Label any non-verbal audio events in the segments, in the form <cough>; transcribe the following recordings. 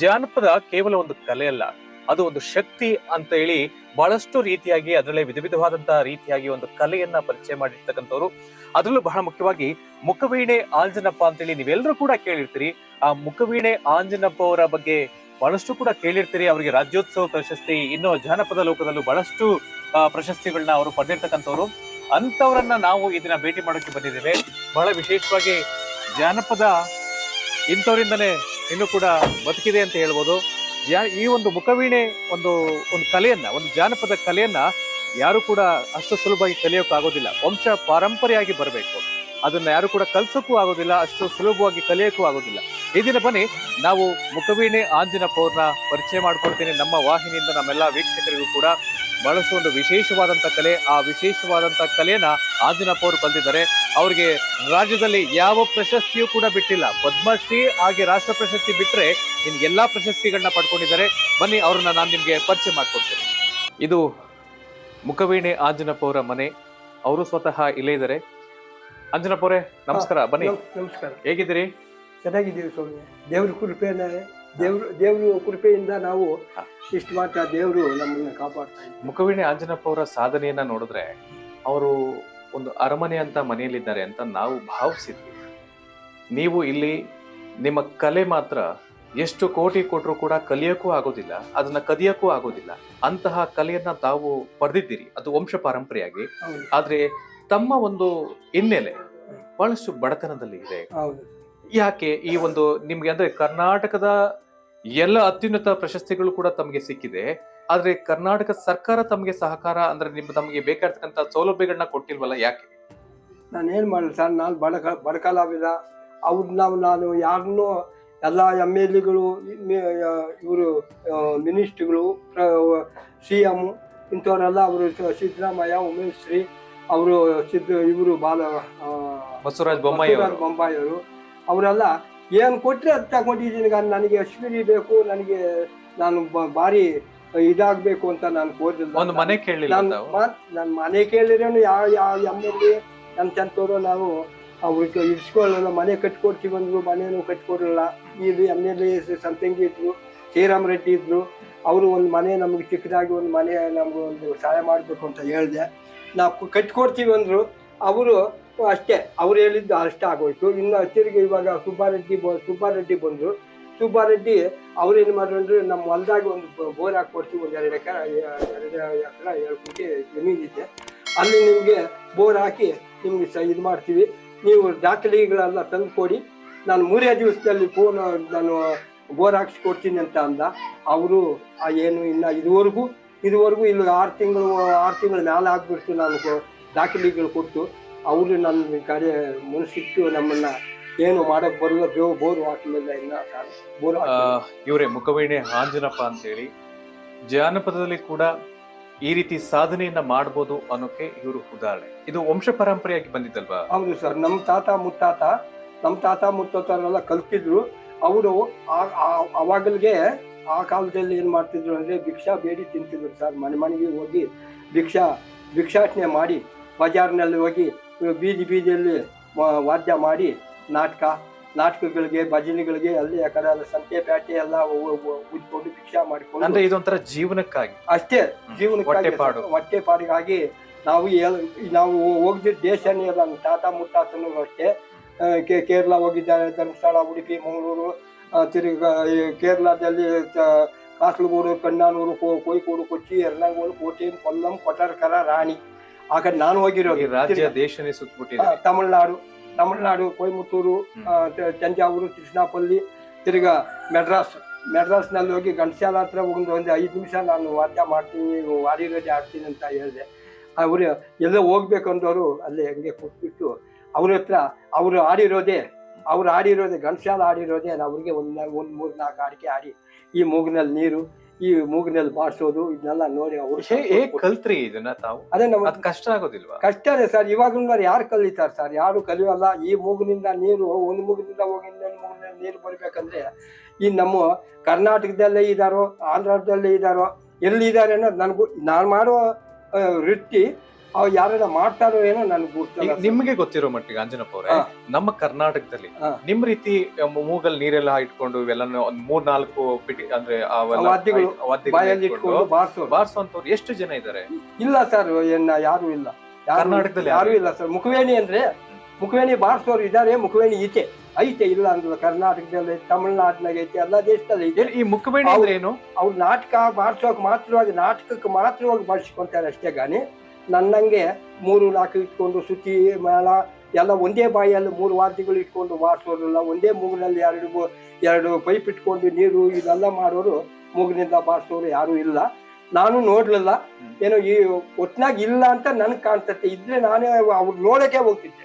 ಜಾನಪದ ಕೇವಲ ಒಂದು ಕಲೆ ಅಲ್ಲ, ಅದು ಒಂದು ಶಕ್ತಿ ಅಂತ ಹೇಳಿ ಬಹಳಷ್ಟು ರೀತಿಯಾಗಿ ಅದರಲ್ಲೇ ವಿಧ ವಿಧವಾದಂತಹ ರೀತಿಯಾಗಿ ಒಂದು ಕಲೆಯನ್ನ ಪರಿಚಯ ಮಾಡಿರ್ತಕ್ಕಂಥವ್ರು. ಅದರಲ್ಲೂ ಬಹಳ ಮುಖ್ಯವಾಗಿ ಮುಖವೀಣೆ ಆಂಜನಪ್ಪ ಅಂತೇಳಿ ನೀವೆಲ್ಲರೂ ಕೂಡ ಕೇಳಿರ್ತೀರಿ. ಆ ಮುಖವೀಣೆ ಆಂಜನಪ್ಪ ಅವರ ಬಗ್ಗೆ ಬಹಳಷ್ಟು ಕೂಡ ಕೇಳಿರ್ತೀರಿ. ಅವರಿಗೆ ರಾಜ್ಯೋತ್ಸವ ಪ್ರಶಸ್ತಿ, ಇನ್ನೂ ಜಾನಪದ ಲೋಕದಲ್ಲೂ ಬಹಳಷ್ಟು ಪ್ರಶಸ್ತಿಗಳನ್ನ ಅವರು ಪಡೆದಿರ್ತಕ್ಕಂಥವ್ರು. ಅಂತವರನ್ನ ನಾವು ಇದನ್ನ ದಿನ ಭೇಟಿ ಮಾಡೋಕೆ ಬಂದಿದ್ದೇವೆ. ಬಹಳ ವಿಶೇಷವಾಗಿ ಜಾನಪದ ಇಂಥವರಿಂದನೇ ಇನ್ನೂ ಕೂಡ ಬದುಕಿದೆ ಅಂತ ಹೇಳ್ಬೋದು. ಈ ಒಂದು ಮುಖವೀಣೆ ಒಂದು ಒಂದು ಕಲೆಯನ್ನ, ಒಂದು ಜಾನಪದ ಕಲೆಯನ್ನ ಯಾರು ಕೂಡ ಅಷ್ಟು ಸುಲಭವಾಗಿ ಕಲಿಯೋಕೆ ಆಗೋದಿಲ್ಲ ವಂಶ ಪಾರಂಪರೆಯಾಗಿ ಬರಬೇಕು. ಅದನ್ನ ಯಾರು ಕೂಡ ಕಲ್ಸೋಕ್ಕೂ ಆಗೋದಿಲ್ಲ, ಅಷ್ಟು ಸುಲಭವಾಗಿ ಕಲಿಯೋಕ್ಕೂ ಆಗೋದಿಲ್ಲ. ಈ ದಿನ ಬನ್ನಿ, ನಾವು ಮುಖವೀಣೆ ಆಂಜನಪ್ಪ ಅವ್ರನ್ನ ಪರಿಚಯ ಮಾಡ್ಕೊಳ್ತೀನಿ ನಮ್ಮ ವಾಹಿನಿಯಿಂದ ನಮ್ಮೆಲ್ಲ ವೀಕ್ಷಕರಿಗೂ ಕೂಡ. ಬಹಳಷ್ಟು ಒಂದು ವಿಶೇಷವಾದಂತ ಕಲೆ ಆ ವಿಶೇಷವಾದಂತ ಕಲೆಯನ್ನ ಆಂಜನಪ್ಪ ಅವರು ಕಲ್ತಿದ್ದಾರೆ. ಅವರಿಗೆ ರಾಜ್ಯದಲ್ಲಿ ಯಾವ ಪ್ರಶಸ್ತಿಯೂ ಕೂಡ ಬಿಟ್ಟಿಲ್ಲ. ಪದ್ಮಶ್ರೀ ಹಾಗೆ ರಾಷ್ಟ್ರ ಪ್ರಶಸ್ತಿ ಬಿಟ್ಟರೆ ನಿಮ್ಗೆ ಎಲ್ಲಾ ಪ್ರಶಸ್ತಿಗಳನ್ನ ಪಡ್ಕೊಂಡಿದ್ದಾರೆ. ಬನ್ನಿ ಅವ್ರನ್ನ ನಾನು ನಿಮ್ಗೆ ಪರಿಚಯ ಮಾಡ್ಕೊಡ್ತೇನೆ. ಇದು ಮುಖವೀಣೆ ಆಂಜನಪ್ಪ ಅವರ ಮನೆ. ಅವರು ಸ್ವತಃ ಇಲ್ಲೇ ಇದ್ದಾರೆ. ಅಂಜನಪ್ಪ ಅವರೇ ನಮಸ್ಕಾರ. ಬನ್ನಿ. ನಮ್- ನಮಸ್ಕಾರ. ಹೇಗಿದ್ದೀರಿ? ಚೆನ್ನಾಗಿದ್ದೀವಿ ಸ್ವಾಮಿ. ದೇವ್ರ ಕೃಪೆನ ದೇವ್ರ ದೇವ್ರ ಕೃಪೆಯಿಂದ ನಾವು. ಇಷ್ಟು ಮಾತ್ರ ದೇವರು ನಮ್ಮನ್ನ ಕಾಪಾಡ್ತಾ ಮುಖವಿಣಿ ಮುಖವೀಣೆ ಆಂಜನಪ್ಪ ಅವರ ಸಾಧನೆಯನ್ನ ನೋಡಿದ್ರೆ ಅವರು ಒಂದು ಅರಮನೆ ಅಂತ ಮನೆಯಲ್ಲಿದ್ದಾರೆ ಅಂತ ನಾವು ಭಾವಿಸಿದ್ವಿ. ನೀವು ಇಲ್ಲಿ ನಿಮ್ಮ ಕಲೆ ಮಾತ್ರ ಎಷ್ಟು ಕೋಟಿ ಕೊಟ್ಟರು ಕೂಡ ಕಲಿಯೋಕ್ಕೂ ಆಗೋದಿಲ್ಲ ಅದನ್ನ ಕದಿಯೋಕ್ಕೂ ಆಗೋದಿಲ್ಲ. ಅಂತಹ ಕಲೆಯನ್ನ ತಾವು ಪಡೆದಿದ್ದೀರಿ ಅದು ವಂಶ ಪಾರಂಪರೆಯಾಗಿ. ಆದ್ರೆ ತಮ್ಮ ಒಂದು ಹಿನ್ನೆಲೆ ಬಹಳಷ್ಟು ಬಡತನದಲ್ಲಿ ಇದೆ. ಹೌದು. ಯಾಕೆ ಈ ಒಂದು ನಿಮ್ಗೆ ಅಂದ್ರೆ ಕರ್ನಾಟಕದ ಎಲ್ಲ ಅತ್ಯುನ್ನತ ಪ್ರಶಸ್ತಿಗಳು ಕೂಡ ತಮಗೆ ಸಿಕ್ಕಿದೆ. ಆದ್ರೆ ಕರ್ನಾಟಕ ಸರ್ಕಾರ ತಮಗೆ ಸಹಕಾರ ಅಂದ್ರೆ ನಿಮ್ಮ ತಮಗೆ ಬೇಕಾಗಿರ್ತಕ್ಕಂಥ ಸೌಲಭ್ಯಗಳನ್ನ ಕೊಟ್ಟಿಲ್ವಲ್ಲ ಯಾಕೆ? ನಾನು ಏನು ಮಾಡಲಿ ಸರ್ ನಾನು ಬಡ ಬಡಕಲಾವಿದ. ಅವ್ರು ನಾವು ನಾನು ಯಾರನ್ನೂ ಎಲ್ಲ ಎಂ ಎಲ್ ಎಗಳು ಇವರು ಮಿನಿಸ್ಟ್ರುಗಳು ಸಿ ಎಂ ಇಂಥವರೆಲ್ಲ ಅವರು ಸಿದ್ದರಾಮಯ್ಯ ಉಮೇಶ್ ಶ್ರೀ ಅವರು ಸಿದ್ದ ಇವರು ಬಾಲ ಬಸವರಾಜ್ ಬಸವರಾಜ ಬೊಮ್ಮಾಯಿ ಅವರು. ಅವರೆಲ್ಲ ಏನು ಕೊಟ್ಟರೆ ಅದು ತಗೊಂಡಿದ್ದೀನಿ ನಾನು ನನಗೆ ಅಶ್ವಿನಿ ಬೇಕು ನನಗೆ ನಾನು ಬ- ಭಾರಿ ಇದಾಗಬೇಕು ಅಂತ ನಾನು ಕೋರಿಲ್ಲ ಒಂದು ಮನೆ ಕೇಳಲಿಲ್ಲ ನಾನು ಮನೆ ಕೇಳಿರೇನು ಯಾವ ಯಾವ ಎಂ ಎಲ್ ಎ ನನ್ನ ಚಂತವರು ನಾವು ಅವ್ರಿಗೆ ಇಡ್ಸ್ಕೊಳ್ಳಲ್ಲ ಮನೆ ಕಟ್ಕೊಡ್ತೀವಿ ಅಂದ್ರು ಮನೆಯೂ ಕಟ್ಕೊಡಲ್ಲ. ಇದು ಎಂ ಎಲ್ ಎ ಸಂತಂಗಿ ಇದ್ರು ಶ್ರೀರಾಮ್ ರೆಡ್ಡಿ ಇದ್ರು. ಅವರು ಒಂದು ಮನೆ ನಮಗೆ ಚಿಕ್ಕದಾಗಿ ಒಂದು ಮನೆ ನಮ್ಗೆ ಒಂದು ಸಹಾಯ ಮಾಡಬೇಕು ಅಂತ ಹೇಳಿದೆ. ನಾವು ಕಟ್ಕೊಡ್ತೀವಿ ಅಂದರು. ಅವರು ಅಷ್ಟೇ. ಅವ್ರು ಹೇಳಿದ್ದು ಅಷ್ಟೇ ಆಗೋಯ್ತು. ಇನ್ನು ತಿರುಗಿ ಇವಾಗ ಸುಬ್ಬಾರೆಡ್ಡಿ ಬ, ಸುಬ್ಬಾರೆಡ್ಡಿ ಬಂದರು. ಸುಬ್ಬಾರೆಡ್ಡಿ ಅವ್ರೇನು ಮಾಡ್ರು ನಮ್ಮ ಹೊಲ್ದಾಗ ಒಂದು ಬೋರ್ ಹಾಕ್ಕೊಡ್ತೀವಿ ಒಂದು ಎರಡು ಎಕರೆ ಎರಡು ಎಕರೆ, ಎರಡು ಕೋಟಿ ಜಮೀನಿದೆ ಅಲ್ಲಿ ನಿಮಗೆ ಬೋರ್ ಹಾಕಿ ನಿಮಗೆ ಸ, ಇದು ಮಾಡ್ತೀವಿ. ನೀವು ದಾಖಲೆಗಳೆಲ್ಲ ತಂದು ಕೊಡಿ ನಾನು ಮೂರೇ ದಿವಸದಲ್ಲಿ ಫೋನ್ ನಾನು ಬೋರ್ ಹಾಕ್ಸಿ ಕೊಡ್ತೀನಿ ಅಂತ ಅಂದ. ಅವರು ಏನು ಇನ್ನು ಇದುವರೆಗೂ ಇದುವರೆಗೂ ಇಲ್ಲಿ ಆರು ತಿಂಗಳು ಆರು ತಿಂಗಳು ಮೇಲೆ ಆಗ್ಬಿಡ್ತು, ನಾನು ದಾಖಲೆಗಳು ಕೊಟ್ಟು. ಅವರು ನನ್ನ ಕಾರ್ಯ ಮನಸ್ಸಿಟ್ಟು ನಮ್ಮನ್ನ ಏನು ಮಾಡಕ್ ಬರಲ್ಲ ಬೇವು ಬೋರ್ ಹಾಕಲಿಲ್ಲ ಇನ್ನ ಬೋರು ಬೋರ್ ಇವರೇ ಮುಖವೀಣೆ ಆಂಜನಪ್ಪ ಅಂತೇಳಿ ಜಾನಪದದಲ್ಲಿ ಕೂಡ ಈ ರೀತಿ ಸಾಧನೆಯನ್ನ ಮಾಡ್ಬೋದು ಅನ್ನೋಕೆ ಇವರು ಉದಾಹರಣೆ. ಇದು ವಂಶ ಪರಂಪರೆಯಾಗಿ ಬಂದಿದ್ದಲ್ವಾ? ಹೌದು ಸರ್ ನಮ್ಮ ತಾತ ಮುತ್ತಾತ ನಮ್ಮ ತಾತ ಮುತ್ತಾತರೆಲ್ಲ ಕಲ್ತಿದ್ರು. ಅವರು ಅವಾಗಲ್ಗೆ ಆ ಕಾಲದಲ್ಲಿ ಏನ್ ಮಾಡ್ತಿದ್ರು ಅಂದ್ರೆ ಭಿಕ್ಷಾ ಬೇಡಿ ತಿಂತಿದ್ರು ಸರ್. ಮನೆ ಮನೆಗೆ ಹೋಗಿ ಭಿಕ್ಷಾ ಭಿಕ್ಷಾಟನೆ ಮಾಡಿ ಬಜಾರ್ನಲ್ಲಿ ಹೋಗಿ ಬೀದಿ ಬೀದಿಯಲ್ಲಿ ವಾದ್ಯ ಮಾಡಿ ನಾಟಕ ನಾಟಕಗಳಿಗೆ ಭಜನೆಗಳಿಗೆ ಅಲ್ಲಿ ಆ ಕಡೆ ಸಂತೆ ಪ್ಯಾಟೆ ಎಲ್ಲ ಉಜ್ಕೊಂಡು ಭಿಕ್ಷಾ ಮಾಡಿಕೊಂಡು ಅಂದ್ರೆ ಇದೊಂಥರ ಜೀವನಕ್ಕಾಗಿ. ಅಷ್ಟೇ ಜೀವನಕ್ಕಾಗಿ. ಹೊಟ್ಟೆ ಪಾಡಿಗಾಗಿ ನಾವು ನಾವು ಹೋಗಿದ್ದ ದೇಶನೇ ಇಲ್ಲ ನಮ್ಮ ತಾತ ಮುತ್ತಾತನೂ ಅಷ್ಟೇ. ಕೇರಳ ಹೋಗಿದ್ದಾರೆ ಧರ್ಮಸ್ಥಳ ಉಡುಪಿ ಮಂಗಳೂರು ತಿರುಗ ಕೇರಳದಲ್ಲಿ ಕಾಸಲಗೂರು ಕಾಸರಗೋಡು ಕಣ್ಣಾನೂರು ಕೋಯಿಕೋಡು ಕೊಚ್ಚಿ ಎರ್ನಾಗೂರು ಕೋಟೆ ಕೊಲ್ಲಂ ಕೊಟ್ಟರ್ಕರ ರಾಣಿ. ಆ ಕಡೆ ನಾನು ಹೋಗಿರೋ ರಾಜ್ಯ ದೇಶನೇ ಸುತ್ತಬಿಟ್ಟಿದೆ ತಮಿಳ್ನಾಡು ತಮಿಳ್ನಾಡು ಕೊಯಮತ್ತೂರು ತಂಜಾವೂರು ಕೃಷ್ಣಾಪಲ್ಲಿ ತಿರ್ಗಾ ಮೆಡ್ರಾಸ್ ಮೆಡ್ರಾಸ್ನಲ್ಲಿ ಹೋಗಿ ಗಂಟಸಾಲ ಹತ್ರ ಒಂದು ಒಂದು ಐದು ನಿಮಿಷ ನಾನು ವಾದ್ಯ ಮಾಡ್ತೀನಿ ವಾರಿರೋದೇ ಆಡ್ತೀನಿ ಅಂತ ಹೇಳಿದೆ. ಅವರು ಎಲ್ಲೋ ಹೋಗ್ಬೇಕಂದವರು ಅಲ್ಲಿ ಹಂಗೆ ಕೊಟ್ಬಿಟ್ಟು ಅವ್ರ ಹತ್ರ ಅವರು ಆಡಿರೋದೇ ಅವ್ರು ಆಡಿರೋದೇ ಗಂಟಸಾಲ ಆಡಿರೋದೇ ಅವ್ರಿಗೆ ಒಂದು ಒಂದು ಮೂರು ನಾಲ್ಕು ಆಡಿಕೆ ಆಡಿ ಈ ಮೂಗಿನಲ್ಲಿ ನೀರು ಈ ಮೂಗಿನಲ್ಲಿ ಬಾರಿಸೋದು ಇದನ್ನೆಲ್ಲ ನೋಡಿ ಅವರು ಹೇಗ್ ಕಲ್ತ್ರಿ ಇದನ್ನ ತಾವು. ಅದೇ ಅದ್ ಕಷ್ಟ ಆಗೋದಿಲ್ವಾ? ಕಷ್ಟನೇ ಸರ್ ಇವಾಗ ಯಾರು ಕಲಿತಾರೆ ಸರ್? ಯಾರು ಕಲಿಯೋಲ್ಲ. ಈ ಮೂಗಿನಿಂದ ನೀರು ಒಂದು ಮೂಗಿನಿಂದ ಹೋಗಿ ಇನ್ನೊಂದು ಮೂಗಿನಿಂದ ನೀರು ಬರಬೇಕಂದ್ರೆ ಈ ನಮ್ಮ ಕರ್ನಾಟಕದಲ್ಲೇ ಇದ್ದಾರೋ ಆಂಧ್ರದಲ್ಲೇ ಇದ್ದಾರೋ ಎಲ್ಲಿದ್ದಾರೆ ಅನ್ನೋದು ನನಗೂ ನಾನು ಮಾಡೋ ವೃತ್ತಿ ಅವ್ರು ಯಾರೆಲ್ಲ ಮಾಡ್ತಾರೋ ಏನೋ ನನ್ಗೆ ಗೊತ್ತಿಲ್ಲ ಗುರ್ತಲ್ಲ ನಿಮ್ಗೆ ಗೊತ್ತಿರೋ ಮಟ್ಟಿಗೆ ಅಂಜನಪ್ಪ ಅವರೇ ನಮ್ಮ ಕರ್ನಾಟಕದಲ್ಲಿ. ನಿಮ್ ರೀತಿ ಮೂಗಲ್ ನೀರೆಲ್ಲ ಇಟ್ಕೊಂಡು ಇವೆಲ್ಲ ಒಂದ್ ಮೂರ್ ನಾಲ್ಕು ಪಿಟಿ ಅಂದ್ರೆ ಬಾರಿಸುವಂತವ್ರು ಎಷ್ಟು ಜನ ಇದ್ದಾರೆ ಇಲ್ಲ ಸರ್ ಏನ ಯಾರು ಇಲ್ಲ. ಯಾರು- ಕರ್ನಾಟಕದಲ್ಲಿ ಯಾರು ಇಲ್ಲ? ಸರ್. ಮುಖವೇಣಿ ಅಂದ್ರೆ ಮುಖವೇಣಿ ಬಾರಿಸೋರು ಇದಾರೆ ಮುಖವೇಣಿ ಈಚೆ. ಐತೆ ಇಲ್ಲ ಅಂದ್ರೆ ಕರ್ನಾಟಕದಲ್ಲಿ ತಮಿಳ್ನಾಡಿನಾಗ ಐತೆ ಎಲ್ಲ ದೇಶದಲ್ಲಿ ಐತೆ. ಈ ಮುಖವೇಣಿ ಅಂದ್ರೆ ಏನು? ಅವ್ರು ನಾಟಕ ಬಾರಿಸೋಕೆ ಮಾತ್ರವಾಗಿ ನಾಟಕಕ್ಕೆ ಮಾತ್ರವಾಗಿ ಬಳಸ್ಕೊಂತಾರೆ ಅಷ್ಟೇ ಗಾನಿ. ನನ್ನಂಗೆ ಮೂರು ನಾಲ್ಕು ಇಟ್ಕೊಂಡು ಶುಚಿ ಮೇಳ ಎಲ್ಲ ಒಂದೇ ಬಾಯಲ್ಲಿ ಮೂರು ವಾರ್ತೆಗಳು ಇಟ್ಕೊಂಡು ಬಾರಿಸೋರಲ್ಲ ಒಂದೇ ಮೂಗಿನಲ್ಲಿ ಎರಡು ಎರಡು ಪೈಪ್ ಇಟ್ಕೊಂಡು ನೀರು ಇದೆಲ್ಲ ಮಾಡೋರು ಮೂಗಿನಿಂದ ಬಾರಿಸೋರು ಯಾರು ಇಲ್ಲ. ನಾನು ನೋಡ್ಲಿಲ್ಲ. ಏನೋ ಈ ಒಟ್ನಾಗ ಇಲ್ಲ ಅಂತ ನನ್ಗೆ ಕಾಣ್ತತ್ತೆ. ಇದ್ರೆ ನಾನೇ ಅವ್ರು ನೋಡಕ್ಕೆ ಹೋಗ್ತಿದ್ದೆ.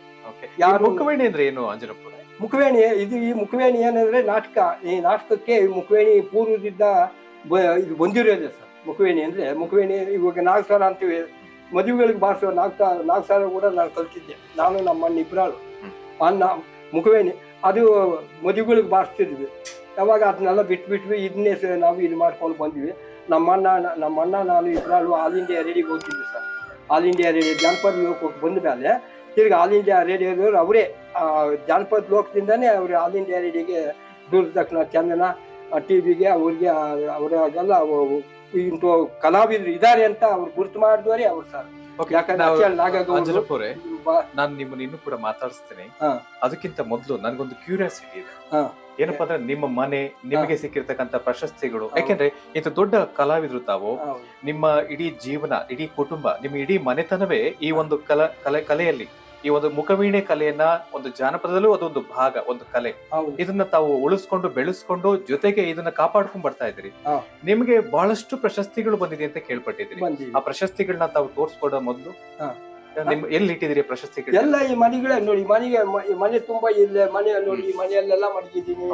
ಮುಖವೇಣಿ ಅಂದ್ರೆ ಏನು ಅಂಜನಪ್ಪ ಮುಖವೇಣಿ ಇದು ಈ ಮುಖವೇಣಿ ಏನಂದ್ರೆ ನಾಟಕ. ಈ ನಾಟಕಕ್ಕೆ ಈ ಮುಖವೇಣಿ ಪೂರ್ವದಿಂದ ಇದು ಬಂದಿರೋದೇ ಸರ್. ಮುಖವೇಣಿ ಅಂದ್ರೆ ಮುಖವೇಣಿ ಇವಾಗ ನಾಗಸ್ವರ ಅಂತೀವಿ. ಮದುವೆಗಳಿಗೆ ಬಾರಿಸೋ ನಾಲ್ಕು ನಾಲ್ಕು ಸಾವಿರ ಕೂಡ ನಾನು ಕಲ್ತಿದ್ದೆ ನಾನು ನಮ್ಮ ಅಣ್ಣ ಇಬ್ರಾಳು. ಅನ್ನ ಮುಖವೇಣಿ, ಅದು ಮದುವೆಗಳಿಗೆ ಬಾರಿಸ್ತಿದ್ವಿ. ಯಾವಾಗ ಅದನ್ನೆಲ್ಲ ಬಿಟ್ಬಿಟ್ವಿ, ಇದನ್ನೇ ನಾವು ಇದು ಮಾಡ್ಕೊಂಡು ಬಂದ್ವಿ. ನಮ್ಮ ಅಣ್ಣ ನಾನು, ಇಬ್ರಾಳು ಆಲ್ ಇಂಡಿಯಾ ರೇಡಿಯೋಗೆ ಹೋಗ್ತಿದ್ವಿ ಸರ್. ಆಲ್ ಇಂಡಿಯಾ ರೇಡಿಯೋ ಜಾನಪದ ಲೋಕಕ್ಕೆ ಬಂದ ಮೇಲೆ ತಿರ್ಗಿ ಆಲ್ ಇಂಡಿಯಾ ರೇಡಿಯೋದವ್ರು ಅವರೇ ಜಾನಪದ ಲೋಕದಿಂದನೇ ಅವರು ಆಲ್ ಇಂಡಿಯಾ ರೇಡಿಯೋಗೆ ದೂರದಕ್ಷಿಣ ಚಂದನ ಟಿ ವಿಗೆ ಅವ್ರಿಗೆ ಅವರಿಗೆಲ್ಲ ಇಂಥ ಕಲಾವಿದರು ಇದ್ದಾರೆ ಅಂತ ಅವ್ರು ಗುರುತು ಮಾಡಿದವರೇ ಅವ್ರು ಸರ್. ಬಾ- ನಾನು ನಿಮ್ಮನ್ನ ಇನ್ನೂ ಕೂಡ ಮಾತಾಡಿಸ್ತೀನಿ. ಅದಕ್ಕಿಂತ ಮೊದಲು ನನ್ಗೊಂದು ಕ್ಯೂರಿಯಾಸಿಟಿ ಇದೆ. ಹಾ. ಏನಪ್ಪಾ ಅಂದ್ರೆ ನಿಮ್ಮ ಮನೆ ನಿಮಗೆ ಸಿಕ್ಕಿರ್ತಕ್ಕಂಥ ಪ್ರಶಸ್ತಿಗಳು. ಯಾಕೆಂದ್ರೆ ಇದು ದೊಡ್ಡ ಕಲಾವಿದ್ರು ತಾವು. ನಿಮ್ಮ ಇಡೀ ಜೀವನ ಇಡೀ ಕುಟುಂಬ ನಿಮ್ಮ ಇಡೀ ಮನೆತನವೇ ಈ ಒಂದು ಕಲ ಕಲೆ ಕಲೆಯಲ್ಲಿ. ಈ ಒಂದು ಮುಖವೀಣೆ ಕಲೆಯನ್ನ ಒಂದು ಜಾನಪದದಲ್ಲೂ ಅದೊಂದು ಭಾಗ ಒಂದು ಕಲೆ. ಇದನ್ನ ತಾವು ಉಳಿಸ್ಕೊಂಡು ಬೆಳೆಸ್ಕೊಂಡು ಜೊತೆಗೆ ಇದನ್ನ ಕಾಪಾಡ್ಕೊಂಡ್ ಬರ್ತಾ ಇದ್ರಿ. ನಿಮ್ಗೆ ಬಹಳಷ್ಟು ಪ್ರಶಸ್ತಿಗಳು ಬಂದಿದೆ ಅಂತ ಕೇಳ್ಪಟ್ಟಿದ್ರಿ ಆ ಪ್ರಶಸ್ತಿಗಳನ್ನ ತಾವು ತೋರ್ಸ್ಕೊಡೋ ಮೊದಲು. ನಿಮ್ ಎಲ್ಲಿ ಇಟ್ಟಿದ್ದೀರಿ ಪ್ರಶಸ್ತಿಗಳು ಎಲ್ಲ ಈ ಮನೆಗಳ ನೋಡಿ ಮನೆಗೆ ಈ ಮನೆ ತುಂಬಾ ಇಲ್ಲ ಮನೆ ನೋಡಿ ಈ ಮನೆಯಲ್ಲೆಲ್ಲ ಮಡಗಿದ್ದೀನಿ.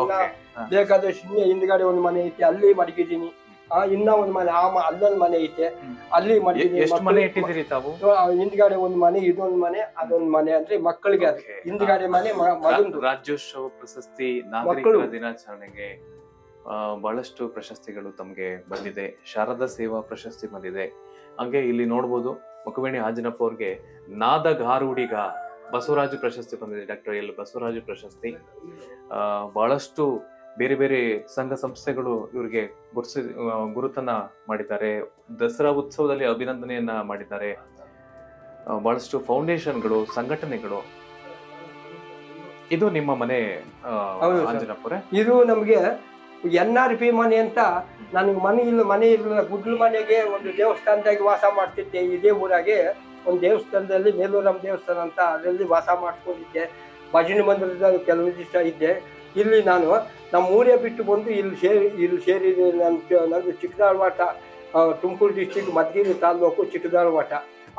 ಬೇಕಾದಷ್ಟು ಹಿಂದ್ಗಡೆ ಒಂದು ಮನೆ ಐತಿ ಅಲ್ಲಿ ಮಡಗಿದ್ದೀನಿ. ಆ ಇನ್ನ ಒಂದ್ ಮನೆ ಆ ಮ- ಅಲ್ಲೊಂದು ಮನೆ ಐತೆ. ಅಲ್ಲಿ ಎಷ್ಟು ಮನೆ ಇಟ್ಟಿದ್ದೀರಿ ತಾವು? ಹಿಂದ್ಗಡೆ ಒಂದ್ ಮನೆ ಇದೊಂದ್ ಮನೆ ಅದೊಂದ್ ಮನೆ ಅಂದ್ರೆ ಮಕ್ಕಳಿಗೆ ಅದು. Okay. ಹಿಂದ್ಗಡೆ ಮನೆ ಮ- ಮಗಂದು. ರಾಜ್ಯೋತ್ಸವ ಪ್ರಶಸ್ತಿ ನಾಗರಿಕರ ಮಕ್ಕಳು. ದಿನಾಚರಣೆಗೆ ಆ, ಬಹಳಷ್ಟು ಪ್ರಶಸ್ತಿಗಳು ತಮಗೆ ಬಂದಿದೆ. ಶಾರದಾ ಸೇವಾ ಪ್ರಶಸ್ತಿ ಬಂದಿದೆ. ಹಂಗೆ ಇಲ್ಲಿ ನೋಡ್ಬೋದು ಮುಖವೇಣಿ ಆಂಜನಪ್ಪ ಅವ್ರಿಗೆ ನಾದಗಾರುಡಿಗ ಬಸವರಾಜು ಪ್ರಶಸ್ತಿ ಬಂದಿದೆ. ಡಾಕ್ಟರ್ ಎಲ್ ಬಸವರಾಜು ಪ್ರಶಸ್ತಿ. ಆ, ಬಹಳಷ್ಟು ಬೇರೆ ಬೇರೆ ಸಂಘ ಸಂಸ್ಥೆಗಳು ಇವರಿಗೆ ಗುರುಸಿ ಗುರುತನ್ನ ಮಾಡಿದ್ದಾರೆ. ದಸರಾ ಉತ್ಸವದಲ್ಲಿ ಅಭಿನಂದನೆಯನ್ನ ಮಾಡಿದ್ದಾರೆ. ಬಹಳಷ್ಟು ಫೌಂಡೇಶನ್ಗಳು ಸಂಘಟನೆಗಳು. ಇದು ನಿಮ್ಮ ಮನೆ. ಆಂಜನಪ್ಪರೇ ಇದು ನಮಗೆ ಎನ್ ಆರ್ ಪಿ ಮನೆ ಅಂತ ನನಗೆ ಮನೆ ಇಲ್ಲ ಮನೆ ಇರಲಿಲ್ಲ ಗುಡ್ಲು ಮನೆಗೆ ಒಂದು ದೇವಸ್ಥಾನದಾಗಿ ವಾಸ ಮಾಡ್ತಿದ್ದೆ. ಇದೇ ಊರಾಗೆ ಒಂದು ದೇವಸ್ಥಾನದಲ್ಲಿ ಮೇಲೂರಮ್ಮ ದೇವಸ್ಥಾನ ಅಂತ ಅದರಲ್ಲಿ ವಾಸ ಮಾಡ್ಕೊಂಡಿದ್ದೆ. ಭಜನೆ ಮಂದಿರದಲ್ಲಿ ಕೆಲವು ದಿವಸ ಇದ್ದೆ. ಇಲ್ಲಿ ನಾನು ನಮ್ಮ ಊರೇ ಬಿಟ್ಟು ಬಂದು ಇಲ್ಲಿ ಸೇರಿ, ಇಲ್ಲಿ ಸೇರಿದೆ ನನ್ನ ನಂದು ಚಿಕ್ಕದಾಳ್ವಾಟ ತುಮಕೂರು ಡಿಸ್ಟಿಕ್ ಮಧುಗಿರಿ ತಾಲೂಕು ಚಿಕ್ಕದಾಳ್ವಾಟ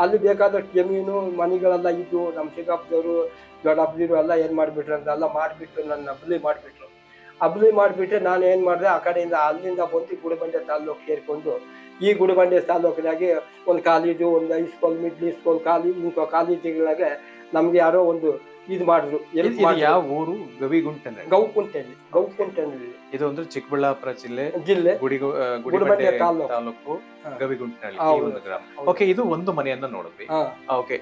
ಅಲ್ಲಿ ಬೇಕಾದಷ್ಟು ಜಮೀನು, ಮನೆಗಳೆಲ್ಲ ಇದ್ದು ನಮ್ಮ ಚಿಕ್ಕಪ್ಪದವರು ದೊಡ್ಡಪ್ಪದಿರು ಎಲ್ಲ ಏನು ಮಾಡಿಬಿಟ್ರು ಅಂತ ಎಲ್ಲ ಮಾಡಿಬಿಟ್ಟು ನನ್ನ ಅಬ್ಲಿ ಮಾಡಿಬಿಟ್ರು. ಅಬ್ಲಿ ಮಾಡಿಬಿಟ್ರೆ ನಾನು ಏನು ಮಾಡಿದೆ, ಆ ಕಡೆಯಿಂದ ಅಲ್ಲಿಂದ ಬಂದು ಗುಡಿಬಂಡೆ ತಾಲೂಕು ಸೇರಿಕೊಂಡು, ಈ ಗುಡಿಬಂಡೆ ತಾಲೂಕಿನಾಗೆ ಒಂದು ಕಾಲೇಜು ಒಂದು ಹೈಸ್ಕೂಲ್ ಮಿಡ್ಲ್ ಸ್ಕೂಲ್ ಕಾಲೇಜ್ ಇಂಥ ಕಾಲೇಜುಗಳಾಗೆ ನಮ್ಗೆ ಯಾರೋ ಒಂದು ಇದು ಮಾಡಿದ್ರು. ಇದು ಮಾಡಿದ್ರು. ಯಾವ ಊರು? ಗವಿಗುಂಟೆ ಗೌಕುಂಟೆಯಲ್ಲಿ. ಗೌಕುಂಟೆನಲ್ಲಿ ಇದು ಅಂದ್ರೆ ಚಿಕ್ಕಬಳ್ಳಾಪುರ ಜಿಲ್ಲೆ ಜಿಲ್ಲೆ. ಗುಡಿಬಂಡೆ ತಾಲೂಕು. ಈ ಒಂದು ಗ್ರಾಮ. ಓಕೆ ಇದು ಒಂದು ಮನೆಯನ್ನ ನೋಡಿದ್ವಿ. ಓಕೆ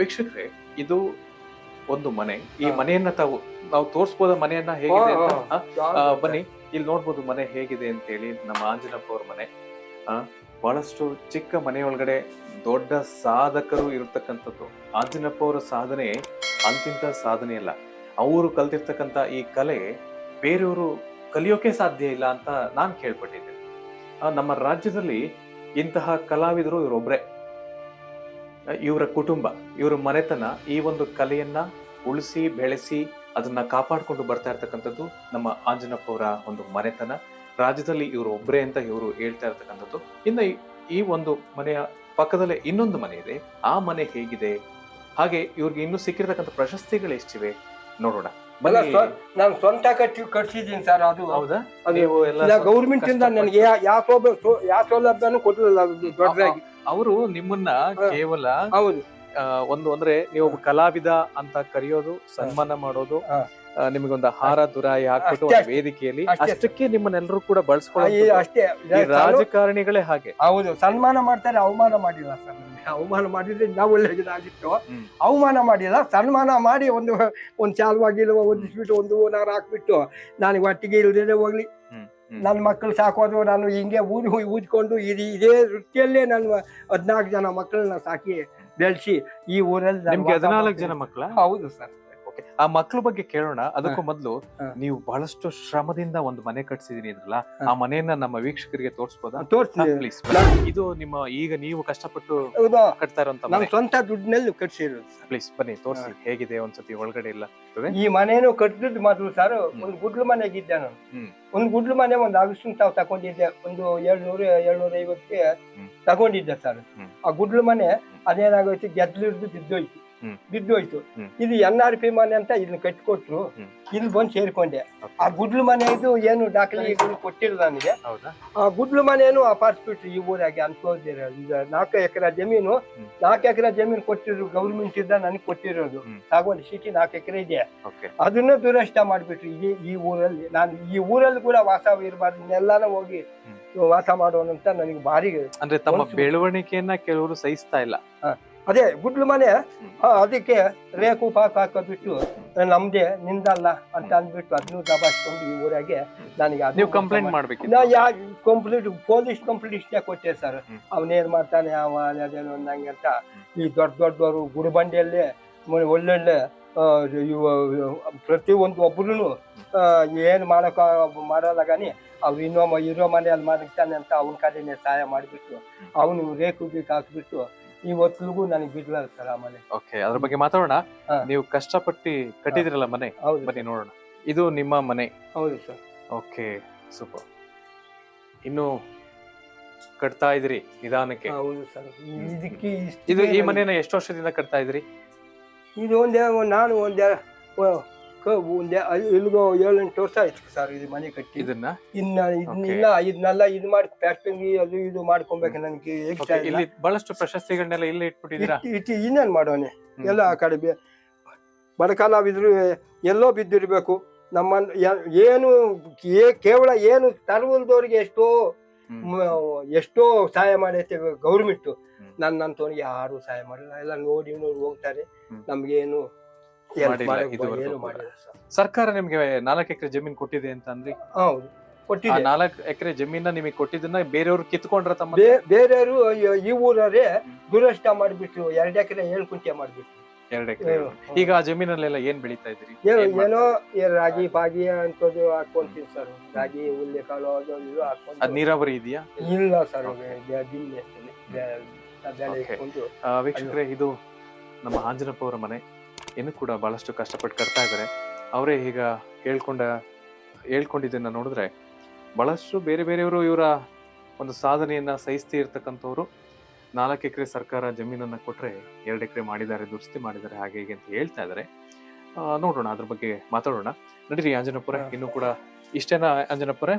ವೀಕ್ಷಕರೇ ಇದು ಒಂದು ಮನೆ. ಈ ಮನೆಯನ್ನ ತಾವು ನಾವು ತೋರಿಸಬಹುದ ಮನೆಯನ್ನ ಹೇಗಿದೆ ಅಂತ? ಬನ್ನಿ. ಇಲ್ಲಿ ನೋಡ್ಬೋದು ಮನೆ ಹೇಗಿದೆ ಅಂತ ಹೇಳಿ ನಮ್ಮ ಆಂಜನಪ್ಪ ಅವ್ರ ಮನೆ ಬಹಳಷ್ಟು ಚಿಕ್ಕ ಮನೆಯೊಳಗಡೆ ದೊಡ್ಡ ಸಾಧಕರು ಇರತಕ್ಕಂಥದ್ದು. ಆಂಜನಪ್ಪ ಅವರ ಸಾಧನೆ ಅಂತಿಂತ ಸಾಧನೆ ಅಲ್ಲ. ಅವರು ಕಲ್ತಿರ್ತಕ್ಕಂಥ ಈ ಕಲೆ ಬೇರೆಯವರು ಕಲಿಯೋಕೆ ಸಾಧ್ಯ ಇಲ್ಲ ಅಂತ ನಾನು ಕೇಳ್ಪಟ್ಟಿದ್ದೆ. ನಮ್ಮ ರಾಜ್ಯದಲ್ಲಿ ಇಂತಹ ಕಲಾವಿದರು ಇವರೊಬ್ಬರೇ ಇವರ ಕುಟುಂಬ, ಇವರ ಮನೆತನ ಈ ಒಂದು ಕಲೆಯನ್ನ ಉಳಿಸಿ, ಬೆಳೆಸಿ, ಅದನ್ನ ಕಾಪಾಡಿಕೊಂಡು ಬರ್ತಾ ಇರ್ತಕ್ಕಂಥದ್ದು ನಮ್ಮ ಆಂಜನಪ್ಪ ಅವರ ಒಂದು ಮನೆತನ. ರಾಜ್ಯದಲ್ಲಿ ಇವರು ಒಬ್ಬರೇ ಅಂತ ಇವರು ಹೇಳ್ತಾ ಇರ್ತಕ್ಕಂಥದ್ದು. ಇನ್ನು ಈ- ಒಂದು ಮನೆಯ ಪಕ್ಕದಲ್ಲೇ ಇನ್ನೊಂದು ಮನೆ ಇದೆ. ಆ ಮನೆ ಹೇಗಿದೆ? ಹಾಗೆ ಇವ್ರಿಗೆ ಇನ್ನು ಸಿಕ್ಕಿರ್ತಕ್ಕಂಥ ಪ್ರಶಸ್ತಿಗಳು ಎಷ್ಟಿವೆ? ನೋಡೋಣ. ನಾನು ಸ್ವಂತ ಕಟ್ಟಿ ಕಟ್ಸಿದ್ದೀನಿ ಸರ್ ಅದು. ಹೌದಾ? ನೀವು ಎಲ್ಲ ಗೌರ್ಮೆಂಟ್ ಇಂದ ನನಗೆ ಯಾವ ಯಾವ ಸೌಲಭ್ಯನೂ ಕೊಟ್ಟಿಲ್ಲ ದೊಡ್ಡದಾಗಿ. ಅವರು ನಿಮ್ಮನ್ನ ಕೇವಲ ಹೌದು. ಒಂದು ಅಂದ್ರೆ ನೀವು ಕಲಾವಿದ ಅಂತ ಕರೆಯೋದು ಸನ್ಮಾನ ಮಾಡೋದು ನಿಮಗೊಂದು ಹಾರ ದುರಾಯಿ ಹಾಕ್ಬಿಟ್ಟು ಒಂದು ವೇದಿಕೆಯಲ್ಲಿ ಅಷ್ಟೇ. ಅಷ್ಟಕ್ಕೆ ನಿಮ್ಮನ್ನೆಲ್ಲರೂ ಕೂಡ ಬಳಸ್ಕೊಳ್ಳಿ ಅಷ್ಟೇ. ರಾಜಕಾರಣಿಗಳೇ ಹಾಗೆ. ಹೌದು ಸನ್ಮಾನ ಮಾಡ್ತಾರೆ ಅವಮಾನ ಮಾಡಿಲ್ಲ ಸರ್ ಅವಮಾನ ಮಾಡಿದ್ರೆ ನಾವು ಒಳ್ಳೆದಾಗಿತ್ತು ಇದಾಗಿತ್ತು ಅವಮಾನ ಮಾಡಿಲ್ಲ ಸನ್ಮಾನ ಮಾಡಿ ಒಂದು ಒಂದು ಚಾಲ್ವಾಗಿಲ್ವ ಒಂದಿಸ್ಬಿಟ್ಟು ಒಂದು ಓನಾರ ಹಾಕ್ಬಿಟ್ಟು ನನಗೆ ಒಟ್ಟಿಗೆ ಇಲ್ದೇ ಹೋಗ್ಲಿ. ನನ್ನ ಮಕ್ಕಳು ಸಾಕೋದು ನಾನು ಹಿಂಗೆ ಊದಿ ಊದ್ಕೊಂಡು ಇದು ಇದೇ ವೃತ್ತಿಯಲ್ಲೇ ನಾನು ಹದಿನಾಲ್ಕು ಜನ ಮಕ್ಕಳನ್ನ ಸಾಕಿ ಬೆಳೆಸಿ ಈ ಊರಲ್ಲಿ ನಾನು ನಿಮ್ಗೆ ಹದಿನಾಲ್ಕು ಜನ ಮಕ್ಕಳ? ಹೌದು ಸರ್. ಆ ಮಕ್ಳ ಬಗ್ಗೆ ಕೇಳೋಣ. ಅದಕ್ಕೂ ಮೊದಲು. ನೀವು ಬಹಳಷ್ಟು ಶ್ರಮದಿಂದ ಒಂದು ಮನೆ ಕಟ್ಸಿದೀನಿ ಇದ್ರಲ್ಲ ಆ ಮನೆಯನ್ನ ನಮ್ಮ ವೀಕ್ಷಕರಿಗೆ ತೋರಿಸಬಹುದಾ ಪ್ಲೀಸ್ ಇದು ನಿಮ್ಮ ಈಗ ನೀವು ಕಷ್ಟಪಟ್ಟು ಕಟ್ತಾ ನಮ್ಮ ಮನೆ. ಸ್ವಂತ ದುಡ್ಡಿನಲ್ಲಿ ಕಟ್ಸಿರೋದು ಸರ್. ಪ್ಲೀಸ್ ಬನ್ನಿ ತೋರಿಸಿ. ಹೇಗಿದೆ? ಒಂದ್ಸತಿ ಒಳಗಡೆ ಇಲ್ಲ. ಈ ಮನೇನು ಕಟ್ಟಿದ್ದು ಮಾತ್ರ ಸರ್ ಒಂದು ಗುಡ್ಲು ಮನೆಗಿದ್ದೆ ನಾನು. ಒಂದು ಗುಡ್ಲು ಮನೆ ಒಂದು ಆಗಸ್ಟ್ ತಾವು ತಗೊಂಡಿದ್ದೆ. ಒಂದು ಏಳ್ನೂರು ಏಳ್ನೂರ ಐವತ್ತಿಗೆ ತಗೊಂಡಿದ್ದೆ ಸರ್. ಆ ಗುಡ್ಲು ಮನೆ ಅದೇನಾಗೋಯ್ತು ಗೆದ್ಲಿಡ್ದು ಬಿದ್ದೋಯ್ತು. ಬಿದ್ದೋಯ್ತು. ಹ್ಮ್. ಇದು ಎನ್ ಆರ್ ಪಿ ಮನೆ ಅಂತ ಇದನ್ನ ಕಟ್ಕೊಟ್ರು ಹ್ಮ್. ಇಲ್ಲಿ ಬಂದು ಸೇರ್ಕೊಂಡೆ. ಆ ಗುಡ್ಲು ಮನೆ ಇದು ಏನು ದಾಖಲೆ ಕೊಟ್ಟಿಲ್ಲ ನನಗೆ. ಆ ಗುಡ್ಲು ಮನೆಯನ್ನು ಅಪಾರ್ಸ್ಬಿಟ್ರು ಈ ಊರಾಗೆ ಅನ್ಕೋದಿರ. ಈಗ ನಾಲ್ಕು ಎಕರೆ ಜಮೀನು. ನಾಲ್ಕು ಎಕರೆ ಜಮೀನು ಕೊಟ್ಟಿದ್ರು ಗೌರ್ಮೆಂಟ್ ಇಂದ ನನಗೆ ಕೊಟ್ಟಿರೋದು. ಸಾಗುವಳಿ ಸಿಟಿ ನಾಲ್ಕು ಎಕರೆ ಇದೆ. ಅದನ್ನ ದುರಷ್ಟ ಮಾಡ್ಬಿಟ್ರು ಈ ಈ ಊರಲ್ಲಿ. ನಾನು ಈ ಊರಲ್ಲಿ ಕೂಡ ವಾಸ ಇರಬಾರ್ದು. ಎಲ್ಲಾನು ಹೋಗಿ ವಾಸ ಮಾಡೋಣ ಅಂತ ನನಗೆ ಭಾರಿ ಅಂದ್ರೆ ತಮ್ಮ ಬೆಳವಣಿಗೆಯನ್ನ ಕೆಲವರು ಸಹಿಸ್ತಾ ಇಲ್ಲ. ಅದೇ ಗುಡ್ಲು ಮನೆ ಅದಕ್ಕೆ ರೇಕು ಪಾಕ್ ಹಾಕೋಬಿಟ್ಟು ನಮ್ದೇ ನಿಂದಲ್ಲ ಅಂತ ಅಂದ್ಬಿಟ್ಟು ಅದನ್ನು ದಬಾಯಿಸ್ಕೊಂಡು ಈ ಊರಾಗೆ ನನಗೆ ನೀವು ಕಂಪ್ಲೇಂಟ್ ಮಾಡ್ಬೇಕು ನಾ ಯಾ ಕಂಪ್ಲೀಟ್ ಪೊಲೀಸ್ ಕಂಪ್ಲೀಟ್ ಇಷ್ಟೇ ಕೊಟ್ಟೆ ಸರ್. ಅವನೇನ್ ಮಾಡ್ತಾನೆ ಅವ ಅದೇನು ಅನ್ನಂಗೆ ಅಂತ. ಈ ದೊಡ್ಡ ದೊಡ್ಡವರು ಗುಡಿಬಂಡಿಯಲ್ಲಿ ಒಳ್ಳೊಳ್ಳೆ ಪ್ರತಿಯೊಂದು ಒಬ್ರು ಏನು ಮಾಡಕ ಮಾಡಲಾಗನಿ ಅವ್ರು ಇನ್ನೊಮ್ಮ ಇರೋ ಮನೆಯಲ್ಲಿ ಮಾಡಿರ್ತಾನೆ ಅಂತ ಅವನ ಕಡೆನೆ ಸಹಾಯ ಮಾಡಿಬಿಟ್ಟು ಅವನು ರೇಕು ಬೀಕ್ ಹಾಕ್ಬಿಟ್ಟು ಇವತ್ತಿಗೂ ನನಗೆ ಬಿಡ್ಲ ಸರ್ ಆ ಮನೆ ಓಕೆ ಅದ್ರ ಬಗ್ಗೆ ಮಾತಾಡೋಣ. ಹಾ. ನೀವು ಕಷ್ಟಪಟ್ಟು ಕಟ್ಟಿದಿರಲ್ಲ ಮನೆ? ಹೌದು ಬನ್ನಿ ನೋಡೋಣ. ಇದು ನಿಮ್ಮ ಮನೆ? ಹೌದು ಸರ್. ಓಕೆ ಸೂಪರ್ ಇನ್ನು ಕಟ್ತಾ ಇದ್ರಿ ನಿಧಾನಕ್ಕೆ? ಹೌದು ಸರ್. ಇದಕ್ಕೆ ಇದು ಈ ಮನೇನ ಎಷ್ಟು ವರ್ಷದಿಂದ ಕಟ್ತಾ ಇದ್ರಿ? ಇದು ಒಂದೇ ಒಂದ್- ನಾನು ಒಂದೇ ಒಂದೇ ಇಲ್ಗೋ ಇಲ್ಲಿಗೋ ಏಳೆಂಟು ವರ್ಷ ಆಯ್ತು ಸರ್ ಇದು ಮನೆ ಕಟ್ಟಿ. ಇದನ್ನ? ಇನ್ನ ಇದನ್ನ Okay. ಇಲ್ಲ ಇದನ್ನೆಲ್ಲ ಇದು ಮಾಡಿ ಪ್ಯಾಕಿಂಗ್ ಅದು ಇದು ಮಾಡ್ಕೊಬೇಕು ನನಗೆ. ಇಲ್ಲಿ ಬಹಳಷ್ಟು ಪ್ರಶಸ್ತಿಗಳನ್ನೆಲ್ಲ ಇಲ್ಲೇ ಇಟ್ಬಿಟ್ಟಿದ್ದೀರಾ? ಇಟ್ಟು ಇನ್ನೇನು ಮಾಡೋನೆ? ಎಲ್ಲ ಆ ಕಡೆ ಬೇ- ಬಡಕಾಲವಿದ್ರು ಎಲ್ಲೋ ಬಿದ್ದಿರ್ಬೇಕು. ನಮ್ಮ ಏನು ಏ ಕೇವಲ ಏನು ತರವಲ್ದವ್ರಿಗೆ ಎಷ್ಟೋ. ಎಷ್ಟೋ ಸಹಾಯ ಮಾಡೈತೆ ಗೌರ್ಮೆಂಟ್. ನನ್ನಂತವ್ರಿಗೆ ಯಾರು ಸಹಾಯ ಮಾಡಿಲ್ಲ. ಎಲ್ಲ ನೋಡಿ ನೋಡಿ ಹೋಗ್ತಾರೆ. ನಮ್ಗೆ ನಮ್ಗೇನು ಮಾಡಿಲ್ಲ ಮಾಡಕ್ ಇದುವರೆಗೂ ಕೂಡ. ಸರ್. ಸರ್ಕಾರ ನಿಮ್ಗೆ ನಾಲ್ಕು ಎಕರೆ ಜಮೀನ್ ಕೊಟ್ಟಿದೆ ಅಂತ ಅಂದ್ರೆ? ಹೌದು ಆ ಕೊಟ್ಟಿದೆ ನಾಲ್ಕು ಎಕರೆ ಜಮೀನ ನಿಮಗೆ ಕೊಟ್ಟಿದ್ದನ್ನ ಬೇರೆಯವ್ರು ಕಿತ್ಕೊಂಡ್ರ ತಮ್ಮ ಬೇ- ಬೇರೆಯವರು ಈ- ಈ ಊರವರೇ ದುರಷ್ಟ ಮಾಡಿಬಿಟ್ರು ಎರಡು ಎಕರೆ ಏಳು ಕುಂಟೆ ಮಾಡ್ಬಿಟ್ರು. ಎರಡು ಎಕರೆ. ಈಗ ಆ ಜಮೀನಲ್ಲೆಲ್ಲ ಏನ್ ಬೆಳೀತಾ ಇದ್ರಿ? ಏನೋ ಏನ್ ಮಾಡ್ತಾ ಏನೋ ಈ ರಾಗಿ ಬಾಗಿ ಅಂತದ್ದು ಹಾಕೊಂತೀನಿ ಸರ್. ರಾಗಿ ಹುಲ್ಲೆ ಕಾಳು ಅದು ಇದು ಅದ್ ಹಾಕೊಂಡು ನೀರಾವರಿ ಇದೆಯಾ? ಇಲ್ಲ ಸರ್ ದಿನ ಬೆಳೆ Okay. ಇಟ್ಕೊಂಡು ಆ, ವೀಕ್ಷಕರೇ ಇದು ನಮ್ಮ ಆಂಜನಪ್ಪ ಅವರ ಮನೆ. ಇನ್ನು ಕೂಡ ಬಹಳಷ್ಟು ಕಷ್ಟಪಟ್ಟು ಕಟ್ತಾ ಇದ್ದಾರೆ. ಅವರೇ ಈಗ ಹೇಳ್ಕೊಂಡ ಹೇಳ್ಕೊಂಡಿದ್ದನ್ನು ನೋಡಿದ್ರೆ ಬಹಳಷ್ಟು ಬೇರೆ ಬೇರೆಯವರು ಇವರ ಒಂದು ಸಾಧನೆಯನ್ನು ಸಹಿಸ್ತೇ ಇರ್ತಕ್ಕಂಥವ್ರು. ನಾಲ್ಕು ಎಕರೆ ಸರ್ಕಾರ ಜಮೀನನ್ನು ಕೊಟ್ಟರೆ ಎರಡು ಎಕರೆ ಮಾಡಿದ್ದಾರೆ ದುರಸ್ತಿ ಮಾಡಿದ್ದಾರೆ ಹಾಗೆ ಹೀಗೆ ಅಂತ ಹೇಳ್ತಾ ಇದ್ದಾರೆ. ನೋಡೋಣ ಅದ್ರ ಬಗ್ಗೆ ಮಾತಾಡೋಣ. ನಡೀರಿ ಅಂಜನಪುರ ಇನ್ನೂ ಕೂಡ ಇಷ್ಟೇನಾ ಅಂಜನಪುರ